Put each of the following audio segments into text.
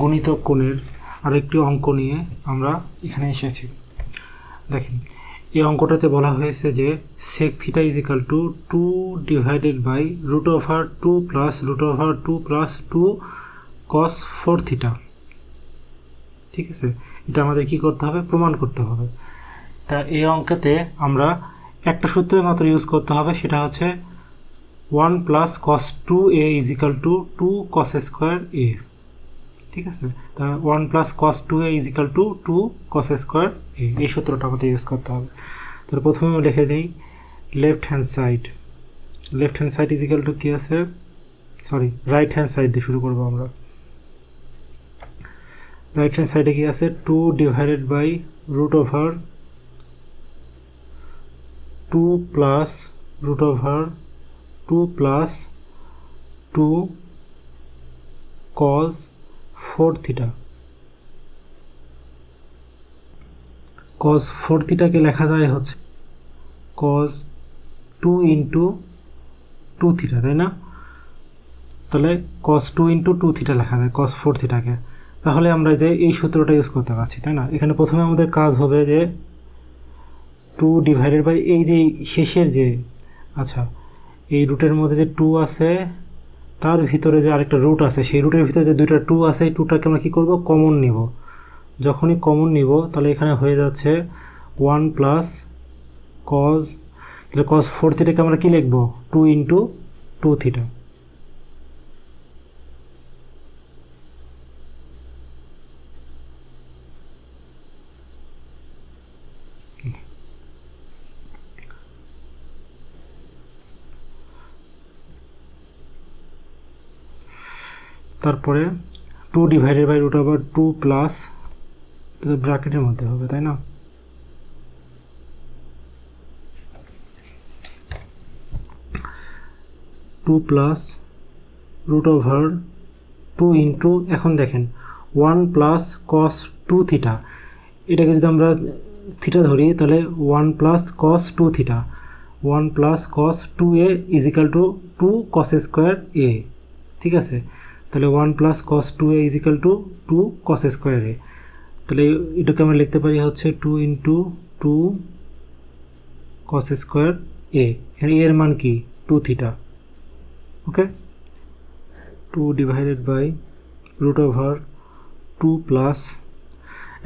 গুণিতক কোণের আরেকটি অঙ্ক নিয়ে আমরা এখানে এসেছি। দেখেন, এই অঙ্কটাতে বলা হয়েছে যে sec theta is equal to two divided by root over two plus root over two plus two cos four theta ঠিক আছে? এটা আমাদের কি করতে হবে? প্রমাণ করতে হবে। তা এই অঙ্কেতে আমরা একটা সূত্রের মাত্র ইউজ করতে হবে, সেটা হচ্ছে one plus cos two A is equal to two cos square A ঠিক আছে? তা one plus cos two A is equal to two cos square A এই সূত্রটা আমাদের ইউজ করতে হবে। তাহলে প্রথমে লিখে নিই left hand side left hand side is equal to কী আছে? সরি রাইট হ্যান্ড সাইড দিয়ে শুরু করব আমরা। রাইট হ্যান্ড সাইডে কি আছে? Two divided by root over two plus root over two plus two cos four theta. Cos four থিটাকে লেখা যায় হচ্ছে cos two into two theta, তাই না? তাহলে cos two into two theta লেখা যায় কস ফোর থিটাকে তাহলে আমরা যে এই সূত্রটা ইউজ করতে পারছি, তাই না? এখানে প্রথমে আমাদের কাজ হবে যে টু ডিভাইডেড বাই এই যে শেষের যে আচ্ছা এই রুটের মধ্যে যে টু আছে তার ভিতরে যে আরেকটা রুট আছে, সেই রুটের ভিতরে যে দুইটা টু আছে, এই টুটাকে আমরা কী করব? কমন নিব। যখনই কমন নিব, তাহলে এখানে হয়ে যাচ্ছে ওয়ান প্লাস কজ তাহলে কজ ফোর থিটাকে আমরা কী লিখব? টু ইন্টু টু থিটা তারপরে two divided by root over two plus ব্র্যাকেটের মধ্যে হবে, তাই না? Two plus root over two into এখন দেখেন one plus cos two theta এটাকে যদি আমরা থিটা ধরি, তাহলে one plus cos two theta one plus cos two A is equal to two cos square A ঠিক আছে? তাহলে one plus cos two A is equal to two cos square A তাহলে এটাকে আমরা লিখতে পারি হচ্ছে two into two cos square A এখানে এর মান কি? Two theta okay two divided by root over two plus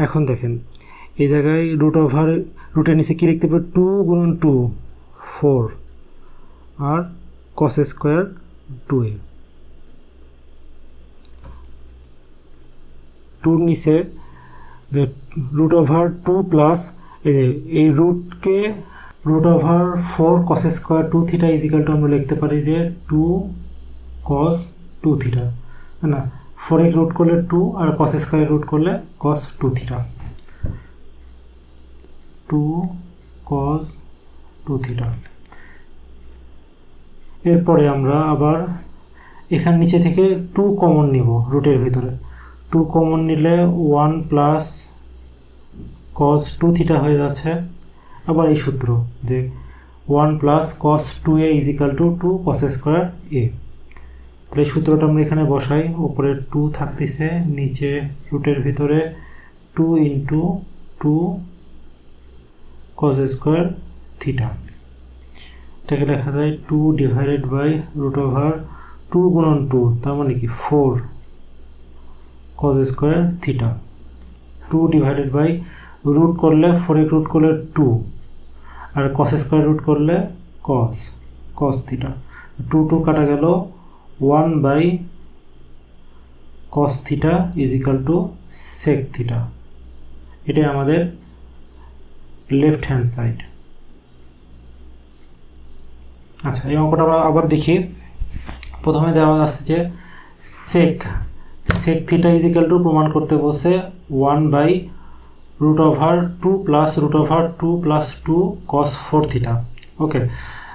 এখন দেখেন, এই জায়গায় রুট ওভার রুটের নিচে কী লিখতে পারি টু গুণন টু ফোর আর কস স্কোয়ার টু এ টুর নিচে যে রুট ওভার টু প্লাস এই এই রুটকে root over four cos square two theta is equal to আমরা লিখতে পারি যে টু কস টু থিটা না? ফোরে রুট করলে টু আর কস স্কোয়ার রুট করলে cos two theta two cos two theta এরপরে আমরা আবার এখান নিচে থেকে টু কমন নিব রুটের ভিতরে। টু কমন নিলে one plus cos two theta হয়ে যাচ্ছে। আবার এই সূত্র যে one plus cos two A is equal to two cos square A তাহলে সূত্রটা আমরা এখানে বসাই ওপরে টু থাকতেছে, নিচে রুটের ভিতরে two into two cos square theta এটাকে লেখা যায় two divided by root over two গুণন টু তার মানে কি? Four cos square theta two divided by root করলে ফোরে রুট করলে টু আর কস স্কোয়ার রুট করলে cos cos theta two two কাটা গেল one by cos theta is equal to sec theta এটাই আমাদের লেফট হ্যান্ড সাইড আচ্ছা এই অঙ্কটা আমরা আবার দেখি। প্রথমে দেওয়া আছে যে sec sec theta is equal to প্রমাণ করতে বসে one by root over two plus root over two plus two cos four theta okay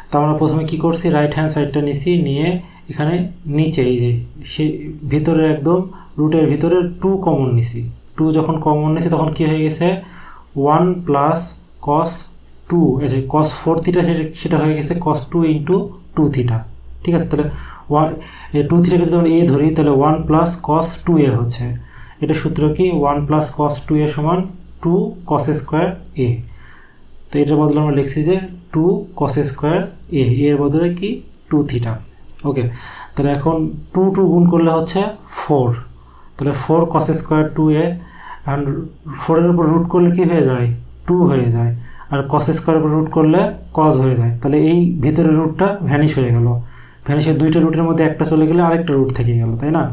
তো আমরা প্রথমে কি করছি? রাইট হ্যান্ড সাইডটা নিছি, নিয়ে এখানে নিচে এই যে, সে ভিতরে একদম রুটের ভিতরে টু কমন নিছি। টু যখন কমন নিছি, তখন কি হয়ে গেছে? ওয়ান প্লাস কস টু এই যে কস ফোর থিটা সেটা হয়ে গেছে cos two into two theta ঠিক আছে? তাহলে ওয়ান টু থ্রিটাকে যদি আমরা এ ধরি, তাহলে one plus cos two A হচ্ছে। এটা সূত্র কি? One plus cos two A সমান টু কস স্কোয়ার এ তো এটার বদলে আমরা লিখছি যে টু কস স্কোয়ার এ এর বদলে কি? টু থিটা ওকে তাহলে এখন টু টু গুণ করলে হচ্ছে ফোর তাহলে four cos square two A and ফোরের উপর রুট করলে কি হয়ে যায়? টু হয়ে যায়। আর কস স্কোয়ারের উপর রুট করলে কজ হয়ে যায়। তাহলে এই ভিতরের রুটটা ভ্যানিশ হয়ে গেল। ভ্যানিশের দুইটা রুটের মধ্যে একটা চলে গেলে আরেকটা রুট থেকে গেল, তাই না?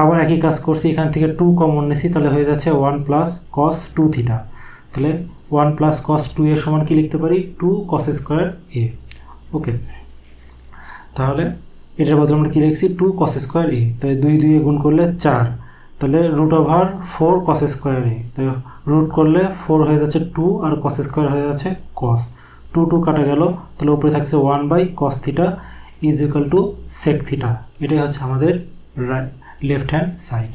আবার একই কাজ করছি, এখান থেকে টু কমন নিছি, তাহলে হয়ে যাচ্ছে one plus cos two theta তাহলে ওয়ান প্লাস কস টু এর সমান কি লিখতে পারি? টু কস স্কোয়ার এ ওকে তাহলে এটার বদলে আমরা কী লিখছি? টু কস স্কোয়ার এ তাই দুই দুইয়ে গুণ করলে চার। তাহলে root over four cos square A তাই রুট করলে ফোর হয়ে যাচ্ছে টু আর কস স্কোয়ার হয়ে যাচ্ছে কস টু টু কাটা গেল, তাহলে উপরে থাকছে one by cos theta is equal to sec theta এটাই হচ্ছে আমাদের লেফট হ্যান্ড সাইড